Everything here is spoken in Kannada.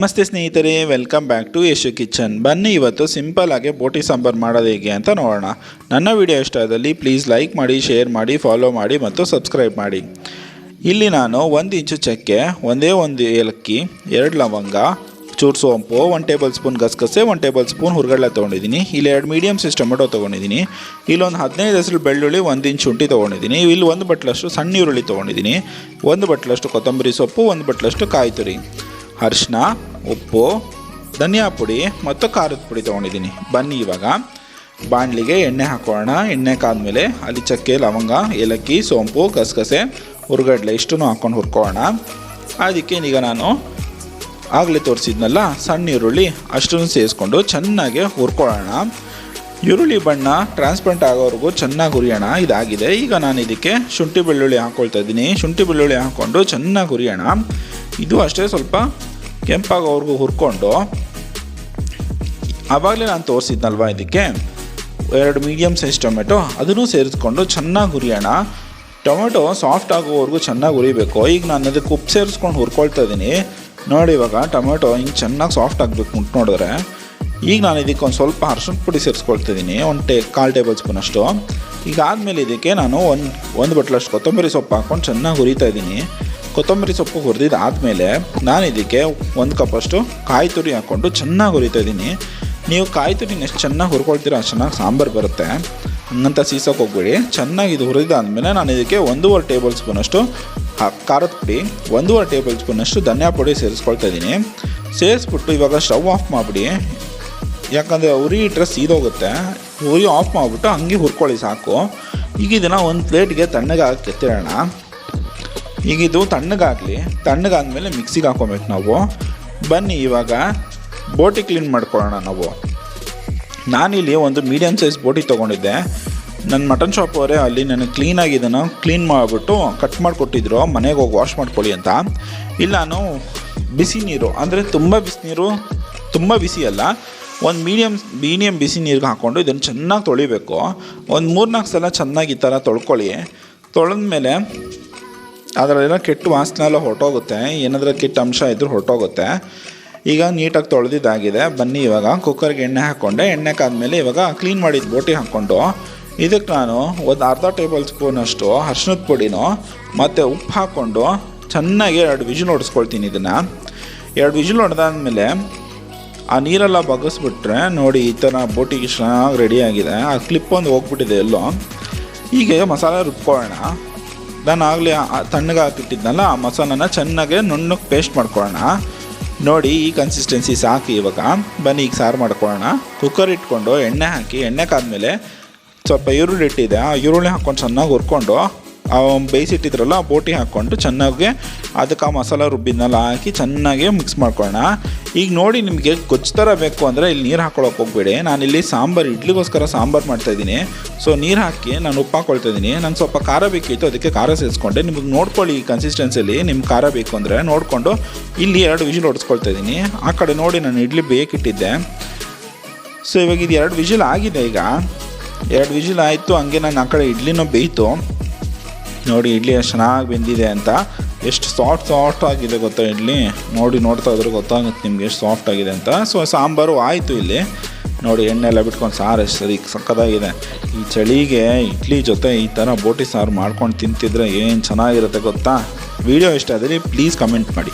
ನಮಸ್ತೆ ಸ್ನೇಹಿತರೆ welcome back to Yashu kitchen. ಬನ್ನಿ ಇವತ್ತು ಸಿಂಪಲ್ ಆಗಿ ಬೋಟಿ ಸಾಂಬಾರು ಮಾಡೋದು ಹೇಗೆ ಅಂತ ನೋಡೋಣ. ನನ್ನ ವಿಡಿಯೋ ಇಷ್ಟ ಆದಲ್ಲಿ ಪ್ಲೀಸ್ ಲೈಕ್ ಮಾಡಿ ಶೇರ್ ಮಾಡಿ ಫಾಲೋ ಮಾಡಿ ಮತ್ತು ಸಬ್ಸ್ಕ್ರೈಬ್ ಮಾಡಿ. ಇಲ್ಲಿ ನಾನು ಒಂದು ಇಂಚು ಚಕ್ಕೆ, ಒಂದೇ ಒಂದು ಏಲಕ್ಕಿ, ಎರಡು ಲವಂಗ, ಚೂರು ಸೋಂಪು ಒನ್ ಟೇಬಲ್ ಸ್ಪೂನ್ ಗಸಗಸೆ ಒನ್ ಟೇಬಲ್ ಸ್ಪೂನ್ ಹುರ್ಗಡ್ಲೆ ತೊಗೊಂಡಿದ್ದೀನಿ. ಇಲ್ಲಿ ಎರಡು ಮೀಡಿಯಮ್ ಸೈಜ್ ಟೊಮೆಟೊ ತೊಗೊಂಡಿದ್ದೀನಿ. ಇಲ್ಲೊಂದು ಹದಿನೈದು ಹೆಸರು ಬೆಳ್ಳುಳ್ಳಿ, ಒಂದು ಇಂಚು ಶುಂಠಿ ತೊಗೊಂಡಿದ್ದೀನಿ. ಇಲ್ಲಿ ಒಂದು ಬಟ್ಲಷ್ಟು ಸಣ್ಣ ಈರುಳ್ಳಿ ತೊಗೊಂಡಿದ್ದೀನಿ. ಒಂದು ಬಟ್ಲಷ್ಟು ಕೊತ್ತಂಬರಿ ಸೊಪ್ಪು, ಒಂದು ಬಟ್ಲಷ್ಟು ಕಾಯಿ ತುರಿ ಅರಿಶಿನ ಉಪ್ಪು, ಧನಿಯಾ ಪುಡಿ ಮತ್ತು ಖಾರದ ಪುಡಿ ತೊಗೊಂಡಿದ್ದೀನಿ. ಬನ್ನಿ ಇವಾಗ. ಬಾಣಲಿಗೆ ಎಣ್ಣೆ ಹಾಕೋಣ. ಎಣ್ಣೆ ಕಾದ್ಮೇಲೆ ಅಲ್ಲಿ ಚಕ್ಕೆ, ಲವಂಗ, ಏಲಕ್ಕಿ, ಸೋಂಪು, ಗಸಗಸೆ ಹುರ್ಗಡ್ಲೆ ಇಷ್ಟನ್ನು ಹಾಕ್ಕೊಂಡು ಹುರ್ಕೋಣ ಅದಕ್ಕೆ ಈಗ ನಾನು ಆಗಲೇ ತೋರಿಸಿದ್ನಲ್ಲ, ಸಣ್ಣ ಈರುಳ್ಳಿ ಅಷ್ಟನ್ನು ಸೇರಿಸ್ಕೊಂಡು ಚೆನ್ನಾಗಿ ಹುರ್ಕೊಳ್ಳೋಣ. ಈರುಳ್ಳಿ ಬಣ್ಣ ಟ್ರಾನ್ಸ್ಪರೆಂಟ್ ಆಗೋವರೆಗೂ ಚೆನ್ನಾಗಿ ಹುರಿಯೋಣ. ಇದಾಗಿದೆ. ಈಗ ನಾನು ಇದಕ್ಕೆ ಶುಂಠಿ ಬೆಳ್ಳುಳ್ಳಿ ಹಾಕ್ಕೊಳ್ತಾ ಇದ್ದೀನಿ. ಶುಂಠಿ ಬೆಳ್ಳುಳ್ಳಿ ಹಾಕ್ಕೊಂಡು ಚೆನ್ನಾಗಿ ಹುರಿಯೋಣ. ಇದು ಅಷ್ಟೇ ಸ್ವಲ್ಪ ಕೆಂಪಾಗೋವರೆಗೂ ಹುರ್ಕೊಂಡು ಆವಾಗಲೇ ನಾನು ತೋರಿಸಿದ್ನಲ್ವ ಇದಕ್ಕೆ? ಎರಡು ಮೀಡಿಯಮ್ ಸೈಜ್ ಟೊಮೆಟೊ, ಅದನ್ನು ಸೇರಿಸ್ಕೊಂಡು ಚೆನ್ನಾಗಿ ಹುರಿಯೋಣ. ಟೊಮೆಟೊ ಸಾಫ್ಟ್ ಆಗೋವರೆಗೂ ಚೆನ್ನಾಗಿ ಹುರಿಬೇಕು. ಈಗ ನಾನು ಅದಕ್ಕೆ ಉಪ್ಪು ಸೇರಿಸ್ಕೊಂಡು ಹುರ್ಕೊಳ್ತಾ ಇದ್ದೀನಿ ನೋಡಿ ಇವಾಗ ಟೊಮೆಟೊ ಹಿಂಗೆ ಚೆನ್ನಾಗಿ ಸಾಫ್ಟ್ ಆಗಬೇಕು ಅಂತ ನೋಡಿದ್ರೆ. ಈಗ ನಾನು ಇದಕ್ಕೆ ಒಂದು ಸ್ವಲ್ಪ ಅರ್ಶಿನ ಪುಡಿ ಸೇರಿಸ್ಕೊಳ್ತಿದ್ದೀನಿ ಒಂದು ಟೇ, ಕಾಲು ಟೇಬಲ್ ಸ್ಪೂನ್ ಅಷ್ಟು. ಈಗ ಆದಮೇಲೆ ಇದಕ್ಕೆ ನಾನು ಒಂದು ಒಂದು ಬಟ್ಲಷ್ಟು ಕೊತ್ತಂಬರಿ ಸೊಪ್ಪು ಹಾಕ್ಕೊಂಡು ಚೆನ್ನಾಗಿ ಹುರಿತಾ ಇದ್ದೀನಿ ಕೊತ್ತಂಬರಿ ಸೊಪ್ಪು ಹುರಿದಿದ್ದು ಆದಮೇಲೆ ನಾನು ಇದಕ್ಕೆ ಒಂದು ಕಪ್ಪಷ್ಟು ಕಾಯಿ ತುರಿ ಹಾಕ್ಕೊಂಡು ಚೆನ್ನಾಗಿ ಹುರಿತಾ ಇದ್ದೀನಿ ನೀವು ಕಾಯಿ ತುರಿನ ಎಷ್ಟು ಚೆನ್ನಾಗಿ ಹುರ್ಕೊಳ್ತೀರ ಅಷ್ಟು ಚೆನ್ನಾಗಿ ಸಾಂಬಾರು ಬರುತ್ತೆ. ಹಂಗಂತ ಸೀಸೋಕೆ ಹೋಗ್ಬೇಡಿ. ಚೆನ್ನಾಗಿ ಇದು ಹುರಿದಾದಮೇಲೆ ನಾನು ಇದಕ್ಕೆ ಒಂದೂವರೆ ಟೇಬಲ್ ಸ್ಪೂನಷ್ಟು ಖಾರದ ಪುಡಿ, ಒಂದೂವರೆ ಟೇಬಲ್ ಸ್ಪೂನಷ್ಟು ಧನಿಯಾ ಪುಡಿ ಸೇರಿಸ್ಕೊಳ್ತಾ ಇದ್ದೀನಿ ಸೇರಿಸ್ಬಿಟ್ಟು ಇವಾಗ ಸ್ಟವ್ ಆಫ್ ಮಾಡಿಬಿಡಿ. ಯಾಕಂದರೆ ಉರಿ ಇಟ್ಟರೆ ಸೀದೋಗುತ್ತೆ. ಉರಿ ಆಫ್ ಮಾಡಿಬಿಟ್ಟು ಹಂಗೆ ಹುರ್ಕೊಳ್ಳಿ ಸಾಕು. ಈಗ ಇದನ್ನು ಒಂದು ಪ್ಲೇಟ್ಗೆ ತಣ್ಣಗೆ ಹಾಕಿ ಎತ್ತಿಡೋಣ ಈಗ ಇದು ತಣ್ಣಗಾಗಲಿ, ತಣ್ಣಗಾದ್ಮೇಲೆ ಮಿಕ್ಸಿಗೆ ಹಾಕೊಬೇಕು ನಾವು. ಬನ್ನಿ ಇವಾಗ ಬೋಟಿ ಕ್ಲೀನ್ ಮಾಡ್ಕೊಳ್ಳೋಣ ನಾವು. ನಾನಿಲ್ಲಿ ಒಂದು ಮೀಡಿಯಮ್ ಸೈಜ್ ಬೋಟಿ ತೊಗೊಂಡಿದ್ದೆ. ನನ್ನ ಮಟನ್ ಶಾಪ್ ಅವರೇ ಅಲ್ಲಿ ನನಗೆ ಕ್ಲೀನಾಗಿ ಇದನ್ನು ಕ್ಲೀನ್ ಮಾಡಿಬಿಟ್ಟು ಕಟ್ ಮಾಡಿಕೊಟ್ಟಿದ್ರು. ಮನೆಗೆ ಹೋಗಿ ವಾಶ್ ಮಾಡ್ಕೊಳ್ಳಿ ಅಂತ. ಇಲ್ಲ ನಾನು ಬಿಸಿ ನೀರು, ಅಂದರೆ ತುಂಬ ಬಿಸಿ ನೀರು, ತುಂಬ ಬಿಸಿ ಅಲ್ಲ, ಒಂದು ಮೀಡಿಯಮ್ ಮೀಡಿಯಮ್ ಬಿಸಿ ನೀರಿಗೆ ಹಾಕ್ಕೊಂಡು ಇದನ್ನು ಚೆನ್ನಾಗಿ ತೊಳಿಬೇಕು. ಒಂದು ಮೂರ್ನಾಲ್ಕು ಸಲ ಚೆನ್ನಾಗಿ ಈ ಥರ ತೊಳ್ಕೊಳ್ಳಿ. ತೊಳೆದ್ಮೇಲೆ ಅದರಲ್ಲೆಲ್ಲ ಕೆಟ್ಟ ವಾಸನೆ ಎಲ್ಲ ಹೊರಟೋಗುತ್ತೆ. ಏನಾದರೂ ಕೆಟ್ಟ ಅಂಶ ಇದ್ರೂ ಹೊರಟೋಗುತ್ತೆ. ಈಗ ನೀಟಾಗಿ ತೊಳೆದಿದ್ದಾಗಿದೆ. ಬನ್ನಿ ಇವಾಗ ಕುಕ್ಕರ್ಗೆ ಎಣ್ಣೆ ಹಾಕ್ಕೊಂಡೆ. ಎಣ್ಣೆ ಕಾದ್ಮೇಲೆ ಇವಾಗ ಕ್ಲೀನ್ ಮಾಡಿದ ಬೋಟಿ ಹಾಕ್ಕೊಂಡು ಇದಕ್ಕೆ ನಾನು ಒಂದು ಅರ್ಧ ಟೇಬಲ್ ಸ್ಪೂನಷ್ಟು ಅರ್ಶಿನದ ಪುಡಿನೂ ಮತ್ತು ಉಪ್ಪು ಹಾಕ್ಕೊಂಡು ಚೆನ್ನಾಗಿ ಎರಡು ವಿಜಿಲ್ ಹೊಡಿಸ್ಕೊಳ್ತೀನಿ ಇದನ್ನು. ಎರಡು ವಿಜಿಲ್ ಹೊಡೆದಾದ್ಮೇಲೆ ಆ ನೀರೆಲ್ಲ ಬಗ್ಗಿಸ್ಬಿಟ್ರೆ ನೋಡಿ ಈ ಥರ ಬೋಟಿಗೆ ಚೆನ್ನಾಗಿ ರೆಡಿಯಾಗಿದೆ ಆ ಕ್ಲಿಪ್ ಒಂದು ಹೋಗ್ಬಿಟ್ಟಿದೆ ಎಲ್ಲೋ. ಈಗ ಮಸಾಲೆ ರುಬ್ಕೊಳ್ಳೋಣ. ನಾನು ಆಗಲೇ ತಣ್ಣಗೆ ಹಾಕಿಟ್ಟಿದ್ನಲ್ಲ, ಆ ಮಸಾಲನ ಚೆನ್ನಾಗೆ ನುಣ್ಣಗೆ ಪೇಸ್ಟ್ ಮಾಡ್ಕೊಳ್ಳೋಣ. ನೋಡಿ, ಈ ಕನ್ಸಿಸ್ಟೆನ್ಸಿ ಸಾಕು ಇವಾಗ. ಬನ್ನಿ, ಈಗ ಸಾರು ಮಾಡ್ಕೊಳ್ಳೋಣ. ಕುಕ್ಕರ್ ಇಟ್ಕೊಂಡು ಎಣ್ಣೆ ಹಾಕಿ, ಎಣ್ಣೆ ಕಾದ್ಮೇಲೆ ಸ್ವಲ್ಪ ಈರುಳ್ಳಿ ಇಟ್ಟಿದೆ ಆ ಈರುಳ್ಳಿ ಹಾಕ್ಕೊಂಡು ಚೆನ್ನಾಗಿ ಹುರ್ಕೊಂಡು ಬೇಯಿಸಿಟ್ಟಿದ್ರಲ್ಲ ಆ ಬೋಟಿ ಹಾಕ್ಕೊಂಡು ಚೆನ್ನಾಗಿ ಅದಕ್ಕೆ ಆ ಮಸಾಲ ರುಬ್ಬಿದ್ನೆಲ್ಲ ಹಾಕಿ ಚೆನ್ನಾಗಿ ಮಿಕ್ಸ್ ಮಾಡ್ಕೊಳ್ಳೋಣ. ಈಗ ನೋಡಿ ನಿಮಗೆ ಗೊಜ್ಜು ಥರ ಬೇಕು ಅಂದರೆ ಇಲ್ಲಿ ನೀರು ಹಾಕ್ಕೊಳಕ್ಕೆ ಹೋಗ್ಬೇಡಿ. ಇಲ್ಲಿ ಸಾಂಬಾರು, ಇಡ್ಲಿಗೋಸ್ಕರ ಸಾಂಬಾರು ಮಾಡ್ತಾಯಿದ್ದೀನಿ ಸೊ ನೀರು ಹಾಕಿ ನಾನು ಉಪ್ಪು ಇದ್ದೀನಿ. ನಂಗೆ ಸ್ವಲ್ಪ ಖಾರ ಬೇಕಿತ್ತು, ಅದಕ್ಕೆ ಖಾರ ಸೇರಿಸ್ಕೊಂಡೆ. ನಿಮಗೆ ನೋಡ್ಕೊಳ್ಳಿ ಈ ಕನ್ಸಿಸ್ಟೆನ್ಸಿಯಲ್ಲಿ ನಿಮ್ಗೆ ಖಾರ ಬೇಕು ಅಂದರೆ ನೋಡಿಕೊಂಡು ಇಲ್ಲಿ ಎರಡು ವಿಷಲ್ ಹೊಡೆಸ್ಕೊಳ್ತಾ ಇದ್ದೀನಿ. ಆ ಕಡೆ ನೋಡಿ ನಾನು ಇಡ್ಲಿ ಬೇಕಿಟ್ಟಿದ್ದೆ. ಸೊ ಇವಾಗ ಇದು ಎರಡು ವಿಷಲ್ ಆಗಿದೆ ಈಗ. ಎರಡು ವಿಷಲ್ ಆಯಿತು, ಹಂಗೆ ನಾನು ಆ ಕಡೆ ಇಡ್ಲಿನೂ ಬೇಯ್ತು. ನೋಡಿ, ಇಡ್ಲಿ ಎಷ್ಟು ಚೆನ್ನಾಗಿ ಬೆಂದಿದೆ ಅಂತ. ಎಷ್ಟು ಸಾಫ್ಟ್ ಸಾಫ್ಟ್ ಆಗಿದೆ ಗೊತ್ತಾ ಇಡ್ಲಿ? ನೋಡಿ, ನೋಡ್ತಾ ಇದ್ರೆ ಗೊತ್ತಾಗುತ್ತೆ ನಿಮ್ಗೆ ಎಷ್ಟು ಸಾಫ್ಟ್ ಆಗಿದೆ ಅಂತ. ಸೊ ಸಾಂಬಾರು ಆಯಿತು ಇಲ್ಲಿ. ನೋಡಿ ಎಣ್ಣೆ ಎಲ್ಲ ಬಿಟ್ಕೊಂಡು ಸಾರು ಎಷ್ಟು ಸರಿ ಸಕ್ಕತ್ತಾಗಿದೆ. ಈ ಚಳಿಗೆ ಇಡ್ಲಿ ಜೊತೆ ಈ ಥರ ಬೋಟಿ ಸಾರು ಮಾಡ್ಕೊಂಡು ತಿಂತಿದ್ರೆ ಏನು ಚೆನ್ನಾಗಿರುತ್ತೆ ಗೊತ್ತಾ? ವಿಡಿಯೋ ಇಷ್ಟ ಆದರೆ ಪ್ಲೀಸ್ ಕಮೆಂಟ್ ಮಾಡಿ.